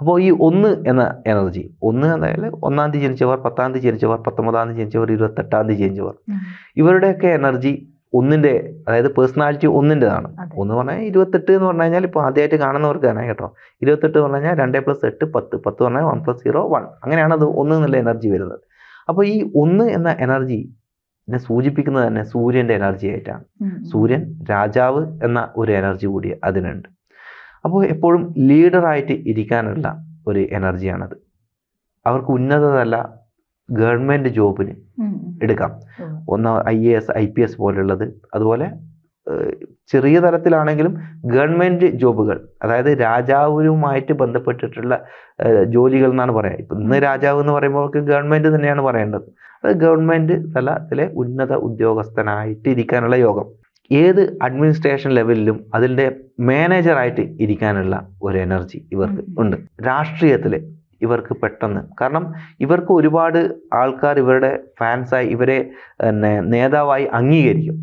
അപ്പോൾ ഈ ഒന്ന് എന്ന എനർജി ഒന്ന് എന്നാൽ ഒന്നാം തീയതി ജനിച്ചവർ പത്താം തീയതി ജനിച്ചവർ പത്തൊമ്പതാം തീയതി ജനിച്ചവർ ഇരുപത്തെട്ടാം തീയതി ജനിച്ചവർ. ഇവരുടെയൊക്കെ എനർജി ഒന്നിന്റെ അതായത് പേഴ്സണാലിറ്റി ഒന്നിന്റെതാണ്. ഒന്ന് പറഞ്ഞാൽ ഇരുപത്തെട്ട് എന്ന് പറഞ്ഞു കഴിഞ്ഞാൽ ഇപ്പോൾ ആദ്യമായിട്ട് കാണുന്നവർക്ക് തന്നെ കേട്ടോ. ഇരുപത്തെട്ട് എന്ന് പറഞ്ഞു കഴിഞ്ഞാൽ രണ്ട് പ്ലസ് എട്ട് പത്ത് പത്ത് പറഞ്ഞാൽ വൺ പ്ലസ് സീറോ വൺ. അങ്ങനെയാണ് അത് ഒന്ന് എന്നുള്ള എനർജി വരുന്നത്. അപ്പോൾ ഈ ഒന്ന് എന്ന എനർജി എന്നെ സൂചിപ്പിക്കുന്നത് തന്നെ സൂര്യന്റെ എനർജി ആയിട്ടാണ്. സൂര്യൻ രാജാവ് എന്ന ഒരു എനർജി കൂടി അതിനുണ്ട്. അപ്പോൾ എപ്പോഴും ലീഡറായിട്ട് ഇരിക്കാനുള്ള ഒരു എനർജിയാണത് അവർക്ക് ഉന്നതതല്ല ഗവൺമെന്റ് ജോബിന് എടുക്കാം. ഒന്ന് I A S I P S പോലുള്ളത്. അതുപോലെ ചെറിയ തലത്തിലാണെങ്കിലും ഗവൺമെന്റ് ജോബുകൾ അതായത് രാജാവുമായിട്ട് ബന്ധപ്പെട്ടിട്ടുള്ള ജോലികൾ എന്നാണ് പറയുക ഇപ്പം ഇന്ന് രാജാവ് എന്ന് പറയുമ്പോൾ ഗവൺമെന്റ് തന്നെയാണ് പറയേണ്ടത്. അത് ഗവൺമെന്റ് തലത്തിലെ ഉന്നത ഉദ്യോഗസ്ഥനായിട്ട് ഇരിക്കാനുള്ള യോഗം. ഏത് അഡ്മിനിസ്ട്രേഷൻ ലെവലിലും അതിന്റെ മാനേജറായിട്ട് ഇരിക്കാനുള്ള ഒരു എനർജി ഇവർക്ക് ഉണ്ട്. രാഷ്ട്രീയത്തിൽ ഇവർക്ക് പെട്ടെന്ന്. കാരണം ഇവർക്ക് ഒരുപാട് ആൾക്കാർ ഇവരുടെ ഫാൻസായി ഇവരെ പിന്നെ നേതാവായി അംഗീകരിക്കും.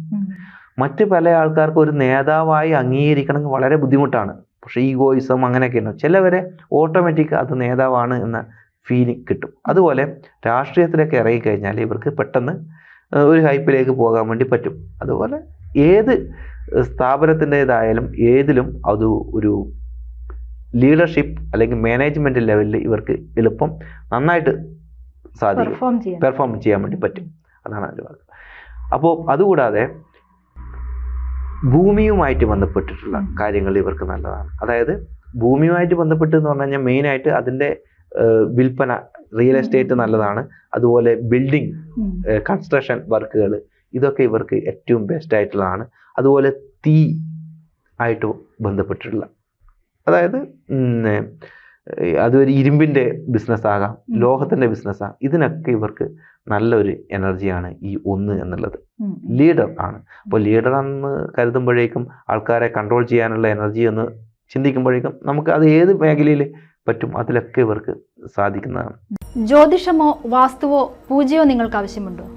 മറ്റ് പല ആൾക്കാർക്ക് ഒരു നേതാവായി അംഗീകരിക്കണമെങ്കിൽ വളരെ ബുദ്ധിമുട്ടാണ്. പക്ഷേ ഈഗോയിസം അങ്ങനെയൊക്കെയാണ് ചിലവരെ ഓട്ടോമാറ്റിക് അത് നേതാവാണ് എന്ന ഫീലിംഗ് കിട്ടും. അതുപോലെ രാഷ്ട്രീയത്തിലേക്ക് ഇറങ്ങിക്കഴിഞ്ഞാൽ ഇവർക്ക് പെട്ടെന്ന് ഒരു ഹൈപ്പിലേക്ക് പോകാൻ വേണ്ടി പറ്റും. അതുപോലെ ഏത് സ്ഥാപനത്തിന്റെതായാലും ഏതിലും അത് ഒരു ലീഡർഷിപ്പ് അല്ലെങ്കിൽ മാനേജ്മെന്റ് ലെവലിൽ ഇവർക്ക് എളുപ്പം നന്നായിട്ട് സാധിക്കും. പെർഫോം ചെയ്യാൻ. വേണ്ടി പറ്റും. അതാണ് അതിന്റെ ഭാഗം അപ്പോൾ അതുകൂടാതെ ഭൂമിയുമായിട്ട് ബന്ധപ്പെട്ടിട്ടുള്ള കാര്യങ്ങൾ ഇവർക്ക് നല്ലതാണ്. അതായത് ഭൂമിയുമായിട്ട് ബന്ധപ്പെട്ട് എന്ന് പറഞ്ഞു കഴിഞ്ഞാൽ മെയിനായിട്ട് അതിന്റെ വിൽപ്പന റിയൽ എസ്റ്റേറ്റ് നല്ലതാണ്. അതുപോലെ ബിൽഡിംഗ് കൺസ്ട്രക്ഷൻ വർക്കുകൾ ഇതൊക്കെ ഇവർക്ക് ഏറ്റവും ബെസ്റ്റ് ആയിട്ടുള്ളതാണ്. അതുപോലെ തീ ആയിട്ട് ബന്ധപ്പെട്ടിട്ടുള്ള അതായത് അതൊരു ഇരുമ്പിന്റെ ബിസിനസ് ആകാം ഉം. ലോഹത്തിന്റെ ബിസിനസ് ആകാം. ഇതിനൊക്കെ ഇവർക്ക് നല്ലൊരു എനർജിയാണ് ഈ ഒന്ന് എന്നുള്ളത്. ലീഡർ ആണ്. അപ്പോൾ ലീഡർ എന്ന് കരുതുമ്പോഴേക്കും ആൾക്കാരെ കൺട്രോൾ ചെയ്യാനുള്ള എനർജി എന്ന് ചിന്തിക്കുമ്പോഴേക്കും നമുക്ക് അത് ഏത് മേഖലയിൽ പറ്റും അതിലൊക്കെ ഇവർക്ക് സാധിക്കുന്നതാണ്. ജ്യോതിഷമോ വാസ്തുവോ പൂജയോ നിങ്ങൾക്ക് ആവശ്യമുണ്ടോ?